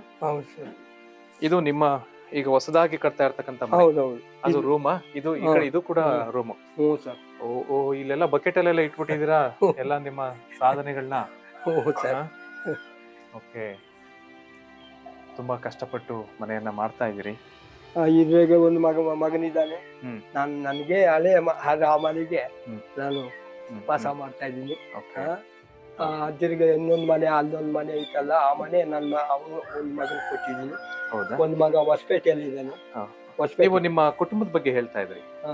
ಇದು ನಿಮ್ಮ ಈಗ ಹೊಸದಾಗಿ ಕಟ್ತಾ ಇರ್ತಕ್ಕಂತ ಮನೆ. ಹೌದೌದು. ಅದು ರೂಮ? ಇದು ಈ ಕಡೆ ಇದು ಕೂಡ. ರೂಮ್. ಹ್ಞೂ ಸರ್. ಓ ಓ ಇಲ್ಲೆಲ್ಲ ಬಕೆಟ್ ಅಲ್ಲೆಲ್ಲ ಇಟ್ಬಿಟ್ಟಿದೀರಾ ಎಲ್ಲ ನಿಮ್ಮ ಸಾಧನೆಗಳನ್ನ ಹ್ಞೂ ಸರ್. ಓಕೆ. ತುಂಬಾ ಕಷ್ಟಪಟ್ಟು ಮನೆಯನ್ನ ಮಾಡ್ತಾ ಇದೀರಿ ಇದ್ರಾಗ ಒಂದು ಮಗ ಮಗನಿದ್ದಾನೆ. ಹ್ಮ್. ನಾನು ನನಗೆ ಹಳೆ ಮ- ಆ- ಆ ಮನೆಗೆ ಹ್ಮ್. ನಾನು ಹ್ಮ್, ವಾಸ ಹ್ಮ್. ಮಾಡ್ತಾ ಇದ್ದೀನಿ. Okay. ಅಜ್ಜರಿಗೆ ಇನ್ನೊಂದು ಮನೆ ಅಲ್ಲೊಂದು ಮನೆ ಐತಲ್ಲ ಆ ಮನೆ ನನ್ನ ಅವನು ಒಂದು ಮಗನ್ ಕೊಟ್ಟಿದ್ದೀನಿ. ಹೌದಾ ಒಂದು ಮಗ ಹೊಸಪೇಟೆಯಲ್ಲಿ ಇದ್ದಾನೆ ಹಾ. ಹೊಸಪೇಟೆ ನೀವು ನಿಮ್ಮ ಕುಟುಂಬದ ಬಗ್ಗೆ ಹೇಳ್ತಾ ಇದ್ರಿ ಹಾ.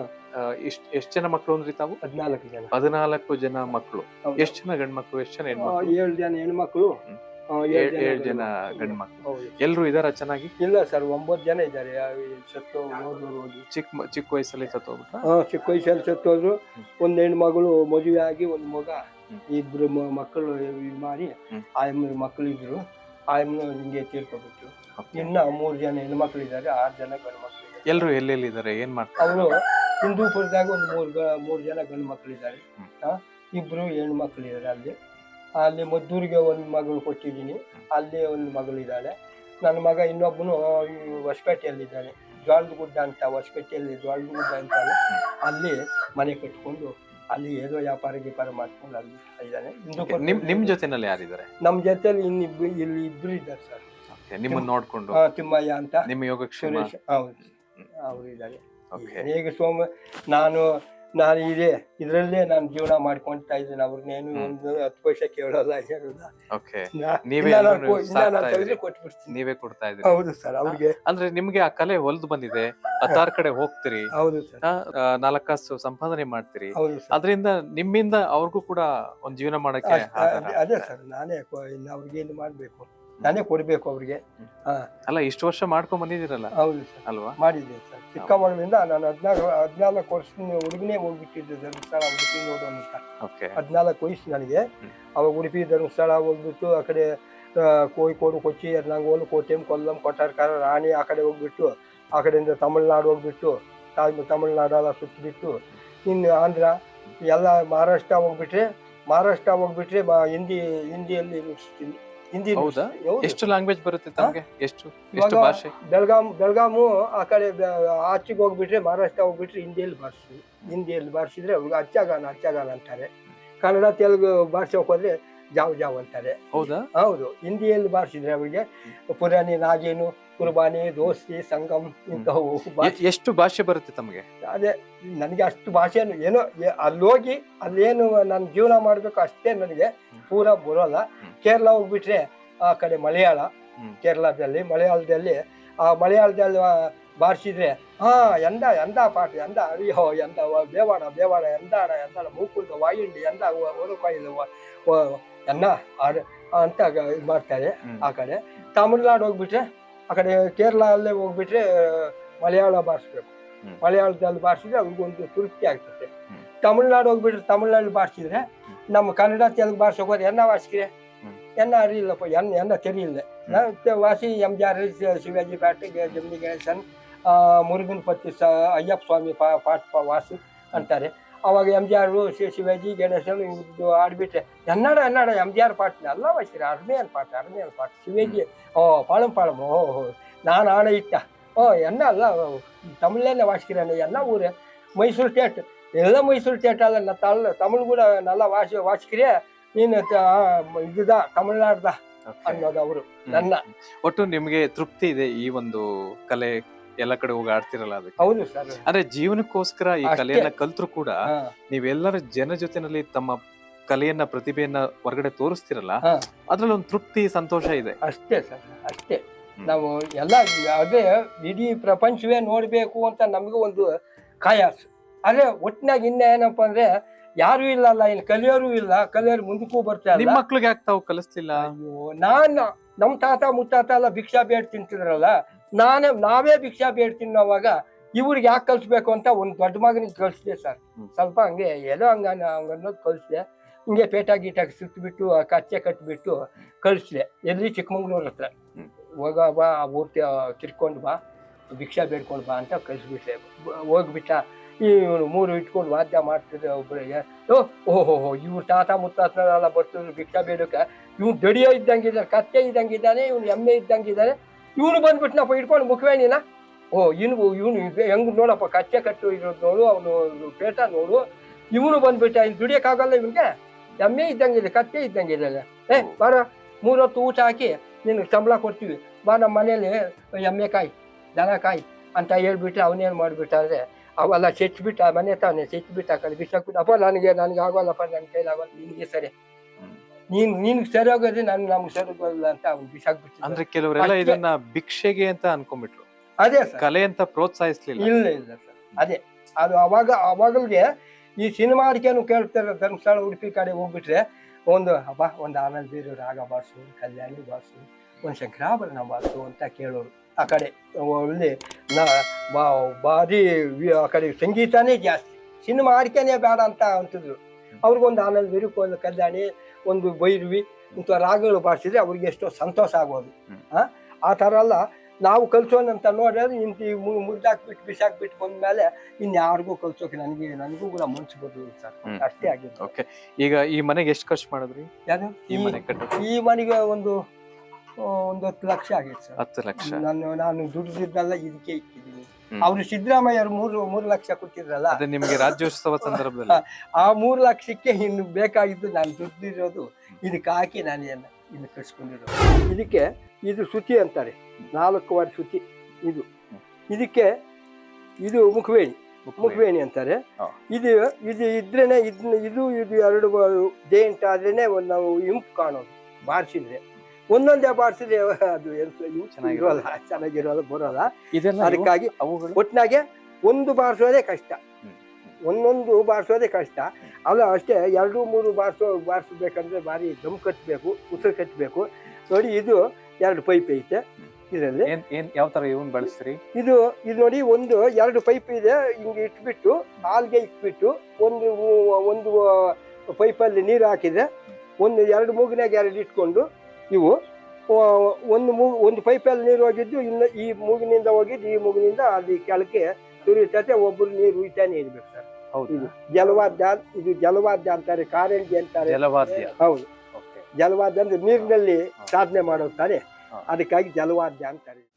ಇಷ್ಟ ಎಷ್ಟ್ ಜನ ಮಕ್ಕಳು ಅಂದ್ರಿ ತಾವು ಹದಿನಾಲ್ಕು ಜನ ಹದಿನಾಲ್ಕು ಜನ ಮಕ್ಕಳು ಹೌದು. ಎಷ್ಟ್ ಜನ ಗಂಡ್ ಮಕ್ಳು ಎಷ್ಟ್ ಜನ ಆ, ಹೆಣ್ಮಕ್ಳು ಏಳು ಜನ ಹೆಣ್ಮಕ್ಳು ಹ್ಮ್. ಆ, ಏಳು ಜನ ಗಂಡು ಮಕ್ಳು. ಹೌದು. ಎಲ್ರು ಇದಾರ ಚೆನ್ನಾಗಿ ಇಲ್ಲ ಸರ್ ಒಂಬತ್ತು ಜನ ಇದ್ದಾರೆ ಸತ್ತು ಹೋದ್ರು ಹೋಗಿ ಚಿಕ್ಕ ಮ- ಚಿಕ್ಕ ವಯಸ್ಸಲ್ಲಿ ಸತ್ತೋಗ್ಬಿಟ್ರ ಹೋಗ್ಬಿಟ್ಟು ಚಿಕ್ಕ ವಯಸ್ಸಲ್ಲಿ ಸತ್ತೋದ್ರು ಹ್ಮ್. ಒಂದು ಹೆಣ್ಮಗಳು ಮದುವೆ ಆಗಿ ಒಂದ್ ಮಗ ಹ್ಮ್. ಇಬ್ರು ಮ- ಮಕ್ಕಳು ಇದು ಮಾಡಿ ಹ್ಮ್. ಆಯಮ್ಮ ಮಕ್ಕಳು ಇದ್ರು ಆಯಮ್ಮ ಹಿಂಗೆ ತೀರ್ಕೊಬಿಟ್ರು ಇನ್ನ ಮೂರ್ ಜನ ಹೆಣ್ಮಕ್ಳು ಇದ್ದಾರೆ ಆರು ಜನ ಗಂಡು ಮಕ್ಳು ಇದ್ದಾರೆ ಎಲ್ರು ಎಲ್ಲೆಲ್ಲಿ ಇದ್ದಾರೆ ಏನ್ ಮಾಡ್ತಾರೆ? ಅವರು ಹಿಂದೂಪುರದಾಗ ಒಂದು ಮೂರು ಗ- ಮೂರು ಜನ ಗಂಡು ಮಕ್ಳು ಇದ್ದಾರೆ. ಆ, ಇಬ್ರು ಹೆಣ್ಣು ಮಕ್ಳು ಇದ್ದಾರೆ ಅಲ್ಲಿ. ಅಲ್ಲಿ ಮದ್ದೂರಿಗೆ ಒಂದು ಮಗಳು ಕೊಟ್ಟಿದ್ದೀನಿ. ಅಲ್ಲಿ ಒಂದು ಮಗಳು ಇದ್ದಾಳೆ ನನ್ನ ಮಗ ಇನ್ನೊಬ್ಬನು ಹೊಸಪೇಟೆಯಲ್ಲಿ ಇದ್ದಾನೆ ಜ್ವಾಳದ ಗುಡ್ಡ ಅಂತ ಹೊಸಪೇಟೆಯಲ್ಲಿ ಜ್ವಾಳದ ಗುಡ್ಡ ಅಂತ ಅಲ್ಲಿ ಮನೆ ಕಟ್ಕೊಂಡು ಅಲ್ಲಿ ಏನೋ ವ್ಯಾಪಾರ ಗೀಪಾರ ಮಾಡ್ಕೊಂಡು ಅಲ್ಲಿ ಇದ್ದಾನೆ. ಹಿಂದೂ ನಿಮ್ ನಿಮ್ ಜೊತೆನಲ್ಲಿ ಯಾರಿದ್ದಾರೆ? ನಮ್ಮ ಜೊತೆಯಲ್ಲಿ ಇನ್ನಿಬ್ರು ಇಲ್ಲಿ ಇಬ್ರು ಇದ್ದಾರೆ ಸರ್. ನಿಮ್ಮನ್ನ ನೋಡ್ಕೊಂಡು. ಆ, ತಿಮ್ಮಯ್ಯ ಅಂತ ನಿಮ್ಮ ಯೋಗಕ್ಷೇಮ. ಸುರೇಶ್ ಹೌದು ಅವರು ಇದ್ದಾರೆ. ಓಕೆ. ಹೇಗೆ ಸೋಮ ನಾನು ನಾನು ಇದೆ ಇದರಲ್ಲೇ ನಾನು ಜೀವನ ಮಾಡ್ಕೊಂತಾ ಇದ್ದೀನಿ. ಅವ್ರನ್ನೇನು. ಒಂದು ಹತ್ತು ಪೈಸೆ ಕೇಳೋಲ್ಲ ಹೇಳೋಲ್ಲ. ಓಕೆ. ನಾ- ನೀವೇ ಕೊಡ್ತಾ ಎಲ್ಲರೂ ನಾನು ಕೊ- ಇನ್ನ ಸಾಕ್ತಾ ನಾನು ಇದ್ದೀರಿ. ಕೊಟ್ಬಿಡ್ತೀನಿ. ನೀವೇ ಕೊಡ್ತಾ ಇದ್ರಿ ಹೌದು ಸರ್ ಅವ್ರಿಗೆ. ಅಂದ್ರೆ ನಿಮ್ಗೆ ಆ ಕಲೆ ಒಲ್ದು ಬಂದಿದೆ. ಹತ್ತಾರು ಕಡೆ ಹೋಗ್ತೀರಿ. ಹೌದು ಸರ್. ನಾಲ್ಕಾಸು ಸಂಪಾದನೆ ಮಾಡ್ತೀರಿ. ಹೌದು ಸರ್. ಅದರಿಂದ ನಿಮ್ಮಿಂದ ಅವ್ರಿಗೂ ಕೂಡ ಒಂದ್ ಜೀವನ ಮಾಡಕ್ಕೆ ಅಷ್ಟ್- ಆಧಾರ ಅದೇ- ಅದೇ ಸರ್ ನಾನೇ ಕೊ- ಇನ್ನು ಅವ್ರಿಗೆ ಏನು ಮಾಡ್ಬೇಕು? ನಾನೇ ಕೊಡಬೇಕು ಅವ್ರಿಗೆ. ಹಾ. ಅಲ್ಲ ಇಷ್ಟು ವರ್ಷ ಮಾಡ್ಕೊಂಡ್ ಬಂದಿದ್ದೀರಲ್ಲ? ಹೌದು ಸರ್. ಅಲ್ವಾ? ಮಾಡಿದ್ದೆ ಸರ್. ಚಿಕ್ಕ ಮಗಳಿಂದ ನಾನು ಹದಿನಾಲ್ಕು ಹದಿನಾಲ್ಕು ವರ್ಷ ಹುಡುಗನೇ ಹೋಗ್ಬಿಟ್ಟಿದ್ದೆ ಧರ್ಮಸ್ಥಳ ಉಡುಪಿ ನೋಡು ಅಂತ. ಓಕೆ. ಹದಿನಾಲ್ಕು ವಯಸ್ಸು ನನಗೆ. ಅವಾಗ ಉಡುಪಿ ಧರ್ಮಸ್ಥಳ ಹೋಗ್ಬಿಟ್ಟು ಆ ಕಡೆ ಕೋಯಿಕೋಡು ಕೋഴിಕೋಡು ಕೊಚ್ಚಿ ಎರ್ನಾಂಗೋಲು ಕೋಟೆಂ ಕೊಲ್ಲಂ ಕೊಟ್ಟಾರ್ಕಾರ ರಾಣಿ ಆ ಕಡೆ ಹೋಗ್ಬಿಟ್ಟು ಆ ಕಡೆಯಿಂದ ತಮಿಳ್ನಾಡು ಹೋಗ್ಬಿಟ್ಟು ತಾ- ತಮಿಳ್ನಾಡೆಲ್ಲ ಸುತ್ತಿಬಿಟ್ಟು ಇನ್ನು ಆಂಧ್ರ ಎಲ್ಲ ಮಹಾರಾಷ್ಟ್ರ ಹೋಗ್ಬಿಟ್ರೆ ಮಹಾರಾಷ್ಟ್ರ ಹೋಗ್ಬಿಟ್ರೆ ಬ- ಹಿಂದಿ ಹಿಂದಿಯಲ್ಲಿ ನುಡಿಸ್ತೀನಿ ಹಿಂದಿ ಹೌದಾ? ಎಷ್ಟು ಲ್ಯಾಂಗ್ವೇಜ್ ಬರುತ್ತೆ ತಮಗೆ? ಎಷ್ಟು? ಎಷ್ಟು ಭಾಷೆ? ಬೆಳಗಾಂ ಬೆಳಗಾಮು ಆ ಕಡೆ ಆಚೆಗೆ ಹೋಗ್ಬಿಟ್ರೆ ಮಹಾರಾಷ್ಟ್ರ ಹೋಗ್ಬಿಟ್ರೆ ಹಿಂದಿಯಲ್ಲಿ ಬಾರಿಸಿ ಹಿಂದಿಯಲ್ಲಿ ಬಾರಿಸಿದ್ರೆ ಅವ್ರಿಗೆ ಅಚ್ಚಗಾನ ಅಚ್ಚಗಾನ ಅಂತಾರೆ. ಕನ್ನಡ ತೆಲುಗು ಬಾರಿಸೋಕೆ ಹೋದ್ರೆ ಜಾವ್ ಜಾವ್ ಅಂತಾರೆ. ಹೌದಾ? ಹೌದು. ಹಿಂದಿಯಲ್ಲಿ ಬಾರಿಸಿದ್ರೆ ಅವರಿಗೆ ಪುರಾಣಿ ನಾಗೇನು ಕುರ್ಬಾನಿ ದೋಸ್ತಿ ಸಂಗಮ್ ಇಂತಹವು ಎಷ್ಟು ಭಾಷೆ ಬರುತ್ತೆ ತಮಗೆ ಅದೇ ನನಗೆ ಅಷ್ಟು ಭಾಷೆನು ಏನೋ ಅಲ್ಲಿ ಹೋಗಿ ಅಲ್ಲೇನು ನಾನು ಜೀವನ ಮಾಡಬೇಕು ಅಷ್ಟೇ ನನಗೆ ಪೂರ ಬರೋಲ್ಲ ಹ್ಮ್. ಕೇರಳ ಹೋಗ್ಬಿಟ್ರೆ ಆ ಕಡೆ ಮಲಯಾಳ ಹ್ಮ್. ಕೇರಳದಲ್ಲಿ ಮಲಯಾಳದಲ್ಲಿ ಆ ಮಲಯಾಳದಲ್ಲಿ ಬಾರಿಸಿದ್ರೆ ಹಾ ಎಂದ ಎಂದ ಪಾಠ ಎಂದ ಅಯ್ಯೋ ಎಂದ ವ- ಬೇವಾಡ ಬೇವಾಡ ಎಂದಾಡ ಎಂದಾಡ ಮೂಕುಂದ ವಾಯುಂಡಿ ಎಂದ ಒರಕಾಯಿದ ಎನ್ನ ಆಡ- ಅಂತ ಇದು ಇದ್ ಮಾಡ್ತಾರೆ ಹ್ಮ್. ಆ ಕಡೆ ತಮಿಳ್ನಾಡು ಹೋಗ್ಬಿಟ್ರೆ ಆ ಕಡೆ ಕೇರಳ ಅಲ್ಲೇ ಹೋಗ್ಬಿಟ್ರೆ ಮಲಯಾಳ ಬಾರಿಸ್ಬೇಕು. ಮಲಯಾಳದಲ್ಲಿ ಬಾರಿಸಿದ್ರೆ ಅವ್ರಿಗೊಂದು ತೃಪ್ತಿ ಆಗ್ತದೆ. ತಮಿಳುನಾಡು ಹೋಗ್ಬಿಟ್ರೆ ತಮಿಳ್ನಾಡು ಬಾರಿಸಿದ್ರೆ ನಮ್ಮ ಕನ್ನಡ ತೆಲುಗು ಭಾಷೆ ಹೋಗೋದು ಎನ್ನ ಹ್ಮ್. ಎನ್ನ ಅರಿಯಿಲ್ಲಪ್ಪ ಎನ್ನ ಎನ್ನ ತೆರಿಯಿಲ್ಲ. ವಾಸಿ ಎಂ ಜಿ ಆರ್ ಶಿವಾಜಿ ಪಾಟ್ ಜಮನಿ ಗಣೇಶನ್ ಮುರುಗನ್ ಪತ್ತಿ ಸ ಅಯ್ಯಪ್ಪ ಸ್ವಾಮಿ ಪಾ ಪಾಠ ವಾಸಿ ವಾಸು ಅಂತಾರೆ. ಅವಾಗ ಎಂ ಜಿ ಆರ್ ಶಿವಾಜಿ ಗಣೇಶನು ಇವ್ರದ್ದು ಆಡ್ಬಿಟ್ರೆ ಎನ್ನಡ ಎನ್ನಡ ಎಂ ಜಿ ಆರ್ ಪಾಟ್ ಅಲ್ಲ ವಶೀರ ಅರ್ಮೇನ್ ಪಾಟ್ ಅರ್ಮಿಯನ್ ಪಾಟ್ ಶಿವಾಜಿ ಓ ಪಾಳಂ ಪಾಳಂ ಓ ನಾನು ಆಣ ಇಟ್ಟ ಓ ಎನ್ನ ಅಲ್ಲ ತಮಿಳೇನೆ ವಾಸಿರನ್ನ ಎಲ್ಲ ಊರು ಮೈಸೂರು ಸ್ಟೇಟ್ ಎಲ್ಲ ಮೈಸೂರು ಸ್ಟೇಟ್ ಅಲ್ಲ ನಾ ತಮಿಳು ಕೂಡ ನಲ್ಲ ವಾಸಿ ವಾಸಿಕಿರೇ ನೀನು ಇದ್ದ ತಮಿಳ್ನಾಡ್ದ ಅನ್ನೋದು ಅವರು ನನ್ನ. ಒಟ್ಟು ನಿಮಗೆ ತೃಪ್ತಿ ಇದೆ ಈ ಒಂದು ಕಲೆ ಎಲ್ಲ ಕಡೆ ಹೋಗಿ ಆಡ್ತಿರಲ್ಲ ಅದಕ್ಕೆ. ಹೌದು ಸರ್. ಅಂದ್ರೆ ಜೀವನಕ್ಕೋಸ್ಕರ ಈ ಅಷ್ಟೇ. ಕಲೆಯನ್ನ ಕಲ್ತ್ರು ಕೂಡ ನೀವೆಲ್ಲರ ಜನ ಜೊತೆನಲ್ಲಿ ತಮ್ಮ ಕಲೆಯನ್ನ ಪ್ರತಿಭೆಯನ್ನ ಹೊರಗಡೆ ತೋರಿಸ್ತಿರಲ್ಲ ಹಾ. ಅದ್ರಲ್ಲಿ ಒಂದು ತೃಪ್ತಿ ಸಂತೋಷ ಇದೆ. ಅಷ್ಟೇ ಸರ್ ಅಷ್ಟೇ. ಹ್ಮ್. ನಾವು ಎಲ್ಲ ಅದೇ ಇಡೀ ಪ್ರಪಂಚವೇ ನೋಡ್ಬೇಕು ಅಂತ ನಮಗೂ ಒಂದು ಕಾಯಾಸ ಅದೇ ಒಟ್ಟಿನಾಗ ಇನ್ನ ಏನಪ್ಪ ಅಂದ್ರೆ ಯಾರು ಇಲ್ಲಲ್ಲ ಇಲ್ಲಿ ಕಲಿಯೋರು ಇಲ್ಲ ಕಲಿಯೋರು ಮುಂದಕ್ಕೂ ಬರ್ತಾ ನಿಮ್ ಇಲ್ಲ ಮಕ್ಳಿಗೆ ಯಾಕೆ ತಾವು ಕಲಿಸ್ಲಿಲ್ಲ? ಅಯ್ಯೋ ನಾನ್ ನಮ್ ತಾತ ಮುತ್ತಾತ ಎಲ್ಲ ಭಿಕ್ಷಾ ಬೇಡ್ ತಿಂತಿದ್ರಲ್ಲ ನಾನೇ ನಾವೇ ಭಿಕ್ಷಾ ಬೇಡ್ತೀನಿ ಅವಾಗ ಇವ್ರಿಗೆ ಯಾಕೆ ಕಲ್ಸ್ಬೇಕು ಅಂತ ಒಂದು ದೊಡ್ಡ ಮಗನಿಗೆ ಕಳಿಸ್ದೆ ಸರ್. ಸ್ವಲ್ಪ ಹಂಗೆ ಎಲ್ಲೋ ಹಂಗ ಅನ್ನೋದು ಕಳ್ಸಿದೆ. ಹಿಂಗೆ ಪೇಟ ಗೀಟಾಗಿ ಸುತ್ತಬಿಟ್ಟು ಆ ಕಚ್ಚೆ ಕಟ್ಬಿಟ್ಟು ಕಳಿಸ್ದೆ. ಎಲ್ಲಿ ಚಿಕ್ಕಮಂಗ್ಳೂರ್ ಹತ್ರ. ಹೋಗ ಬಾ ಆ ಊರ್ತಿ ತಿರ್ಕೊಂಡು ಬಾ ಭಿಕ್ಷಾ ಬೇಡ್ಕೊಂಡು ಬಾ ಅಂತ ಕಳಿಸ್ಬಿಟ್ಟೆ ಹೋಗ್ಬಿಟ್ಟ ಇವನು ಮೂರು ಇಟ್ಕೊಂಡು ವಾದ್ಯ ಮಾಡ್ತಿದ್ರೆ ಒಬ್ಬರಿಗೆ ಓ ಓಹೋ ಇವ್ರು ತಾತ ಮುತ್ತಾತನೆಲ್ಲ ಬರ್ತಿದ್ರು ಭಿಕ್ಷಾ ಬೇಡಕ್ಕೆ. ಇವ್ನು ದಡಿಯೋ ಇದ್ದಂಗಿದ್ದಾರೆ ಕತ್ತೆ ಇದ್ದಂಗಿದ್ದಾನೆ ಇವ್ನು ಎಮ್ಮೆ ಇದ್ದಂಗಿದ್ದಾನೆ ಇವನು ಬಂದ್ಬಿಟ್ನಪ್ಪ ಇಟ್ಕೊಂಡು ಮುಖವೇಣಿನ. ಓ, ಇನ್ನು ಇವನು ಹೆಂಗ್ ನೋಡಪ್ಪ, ಕಚ್ಚೆ ಕಟ್ಟು ಇರೋದು ನೋಡು, ಅವನು ಪೇಟ ನೋಡು. ಇವನು ಬಂದ್ಬಿಟ್ಟ ಇಲ್ಲಿ ದುಡಿಯಕ್ಕಾಗಲ್ಲ ಇವನ್ಗೆ? ಎಮ್ಮೆ ಇದ್ದಂಗಿದೆ, ಕತ್ತೆ ಇದ್ದಂಗಿದ್ದಾನೆ ಏ ಬಾರ ಮೂರೊತ್ತು ಊಟ ಹಾಕಿ ನಿನಗೆ ಸಂಬಳ ಕೊಡ್ತೀವಿ. ಬಾ ನಮ್ಮ ಮನೇಲಿ ಎಮ್ಮೆ ಕಾಯಿ, ದನ ಕಾಯಿ ಅಂತ ಹೇಳ್ಬಿಟ್ರೆ ಅವನೇನು ಮಾಡಿಬಿಟ್ಟಾದ್ರೆ ಅವೆಲ್ಲ ಚೆಚ್ಬಿಟ್ಟ ಮನೆ ತಾನೆ ಚೆಚ್ಬಿಟ್ಟ ಹಾಕಲ್ಲ ಬಿಸಾಕ್ಬಿಟ್ಟು ಅಪ್ಪ, ನನಗೆ ನನಗೆ ಆಗೋಲ್ಲಪ್ಪ, ನನ್ನ ಕೈಲಾಗಲ್ಲ, ನಿನಗೆ ಸರಿ. ನೀನ್ ನಿನ್ಗೆ ಸರಿ ಹೋಗೋದ್ರೆ ನಾನು ನಮ್ಗೆ ಸರಿ ಹೋಗಲ್ಲ ಅಂತ ಅವ್ನು ಬಿಸಾಕ್ಬಿಟ್ಟು ಅಂದ್ರೆ ಕೆಲವರೆಲ್ಲ ಇದನ್ನ ಭಿಕ್ಷೆಗೆ ಅಂತ ಅನ್ಕೊಂಡ್ಬಿಟ್ರು. ಅದೇ ಸರ್. ಕಲೆ ಅಂತ ಪ್ರೋತ್ಸಾಹಿಸ್ಲಿಲ್ಲ. ಇಲ್ಲ ಇಲ್ಲ ಸರ್. ಅದೇ. ಅದು ಅವಾಗ ಅವಾಗಲ್ಗೆ ಈ ಸಿನಿಮಾ ಅಡಿಕೆನು ಕೇಳ್ತಾರೆ ಧರ್ಮಸ್ಥಳ ಉಡುಪಿ ಕಡೆ ಹೋಗ್ಬಿಟ್ರೆ ಒಂದು ಹಬ್ಬ ಒಂದು ಆನಂದ್ ಬೀರು ರಾಗ ಬಾರಿಸು ಕಲ್ಯಾಣಿ ಬಾರಿಸು ಒಂದು ಶಂಕರಾಭರಣ ಬಾರಿಸು ಅಂತ ಕೇಳೋರು ಆ ಕಡೆ. ಒಳ್ಳೆ ನಾ ಬಾ ವಿ- ಆ ಕಡೆ ಸಂಗೀತನೇ ಜಾಸ್ತಿ. ಸಿನಿಮಾ ಅಡಿಕೆನೇ ಬೇಡ ಅಂತ ಅಂತಿದ್ರು. ಅವ್ರಿಗೊಂದು ಆನಂದ್ ಬೀರು ಒಂದು ಕಲ್ಯಾಣಿ ಒಂದು ಭೈರವಿ ಇಂಥ ರಾಗಗಳು ಬಾರಿಸಿದ್ರೆ ಅವ್ರಿಗೆ ಎಷ್ಟೋ ಸಂತೋಷ ಆಗೋದು. ಹಾ ಆ? ಥರ ಅಲ್ಲ ನಾವು ಕಲ್ಸೋಣಂತ ನೋಡಿದ್ರೆ ಇಂತ ಮುರಿದಾಕ್ಬಿಟ್ಟು ಬಿಸಾಕ್ಬಿಟ್ಟು ಬಂದ್ಮೇಲೆ ಇನ್ಯಾರಿಗೂ ಕಲಿಸೋಕೆ ನನಗೆ ನನಗೂ ಕೂಡ ಮನ್ಸು ಬರಲಿಲ್ಲ ಸರ್. ಅಷ್ಟೇ ಆಗಿದೆ ಓಕೆ ಈಗ ಈ ಮನೆಗೆ ಎಷ್ಟು ಖರ್ಚು ಮಾಡಿದ್ರಿ? ಯಾರು? ಈ ಮನೆ ಈ ಮನೆಗೆ ಒಂದು ಒಂದು ಹತ್ತು ಲಕ್ಷ ಆಗೈತೆ ಸರ್. ಹತ್ತು ಲಕ್ಷ. ನಾನು ನಾನು ದುಡ್ಡಿದ್ದೆಲ್ಲ ಇದಕ್ಕೆ ಇಕ್ಕಿದ್ದೀನಿ ಹ್ಮ್. ಅವ್ರು ಸಿದ್ದರಾಮಯ್ಯರು ಮೂರು ಮೂರು ಲಕ್ಷ ಕೊಟ್ಟಿದ್ರಲ್ಲ? ಅದೇ ನಿಮಗೆ ರಾಜ್ಯೋತ್ಸವ ಸಂದರ್ಭದಲ್ಲಿ. <laughs> ಆ ಮೂರು ಲಕ್ಷಕ್ಕೆ ಇನ್ನು ಬೇಕಾಗಿದ್ದು ನಾನು ದುಡ್ಡಿರೋದು ಇದಕ್ಕೆ ಹಾಕಿ ನಾನು ಏನು ಇನ್ನು ಕಟ್ಸ್ಕೊಂಡಿರೋದು. ಇದಕ್ಕೆ ಇದು ಶುಚಿ ಅಂತಾರೆ. ನಾಲ್ಕು ವಾರ ಶುಚಿ ಇದು. ಇದಕ್ಕೆ ಇದು ಮುಖವೇಣಿ. ಮುಖವೇಣಿ. ಅಂತಾರೆ. ಇದು ಇದು ಇದ್ರೇನೆ ಇದನ್ನ ಇದು ಇದು ಎರಡು ಜೇಂಟ್ ಆದ್ರೇನೆ ಒಂದು ನಾವು ಇಂಪು ಕಾಣೋದು ಬಾರಿಸಿದ್ರೆ. ಒಂದೊಂದೇ ಬಾರಿಸಿದ್ರೆ ಅದು ಚೆನ್ನಾಗಿರೋಲ್ಲ. ಚೆನ್ನಾಗಿರೋಲ್ಲ ಬರೋಲ್ಲ. ಇದೆಲ್ಲ ಅದಕ್ಕಾಗಿ ಒಟ್ಟಿನಾಗೆ ಒಂದು ಬಾರಿಸೋದೇ ಕಷ್ಟ. ಒಂದೊಂದು ಬಾರಿಸೋದೇ ಕಷ್ಟ. ಅಲ್ಲ ಅಷ್ಟೇ ಎರಡು ಮೂರು ಬಾರಿಸೋ ಬಾರಿಸ್ಬೇಕಂದ್ರೆ ಭಾರಿ ದಮ್ ಕಟ್ಟಬೇಕು ಉಸಿರು ಕಟ್ಟಬೇಕು ನೋಡಿ ಇದು ಎರಡು ಪೈಪ್ ಐತೆ. ಇದರಲ್ಲಿ ಯಾವ ತರ ಇವನ್ ಬಳಸ್ತೀರಿ? ಇದು ಇದು ನೋಡಿ ಒಂದು ಎರಡು ಪೈಪ್ ಇದೆ ಹಿಂಗೆ ಇಟ್ಬಿಟ್ಟು ಹಾಲ್ಗೆ ಇಟ್ಬಿಟ್ಟು ಒಂದು ಒಂದು ಪೈಪಲ್ಲಿ ನೀರು ಹಾಕಿದ್ರೆ ಒಂದು ಎರಡು ಮೂಗಿನಾಗ ಎರಡು ಇಟ್ಕೊಂಡು ಇವು ಒಂದು ಮೂ ಒಂದು ಪೈಪಲ್ಲಿ ನೀರು ಹೋಗಿದ್ದು ಇನ್ನು ಈ ಮೂಗಿನಿಂದ ಹೋಗಿದ್ದು ಈ ಮೂಗಿನಿಂದ ಅದು ಕೆಳಕ್ಕೆ ತುರಿಯುತ್ತೆ ಒಬ್ಬರು ನೀರು ಉಯ್ತಾನೆ ಇರ್ಬೇಕು ಸರ್. ಹೌದು? ಜಲವಾದ್ಯ ಇದು ಜಲವಾದ್ಯ ಅಂತಾರೆ ಕಾರಂಜಿ ಅಂತಾರೆ. ಜಲವಾದ್ಯ. ಹೌದು. ಜಲವಾದ್ಯ ಅಂದ್ರೆ ನೀರಿನಲ್ಲಿ ಸಾಧನೆ ಮಾಡುತ್ತಾರೆ ಅದಕ್ಕಾಗಿ ಜಲವಾದ್ಯ ಅಂತಾರೆ.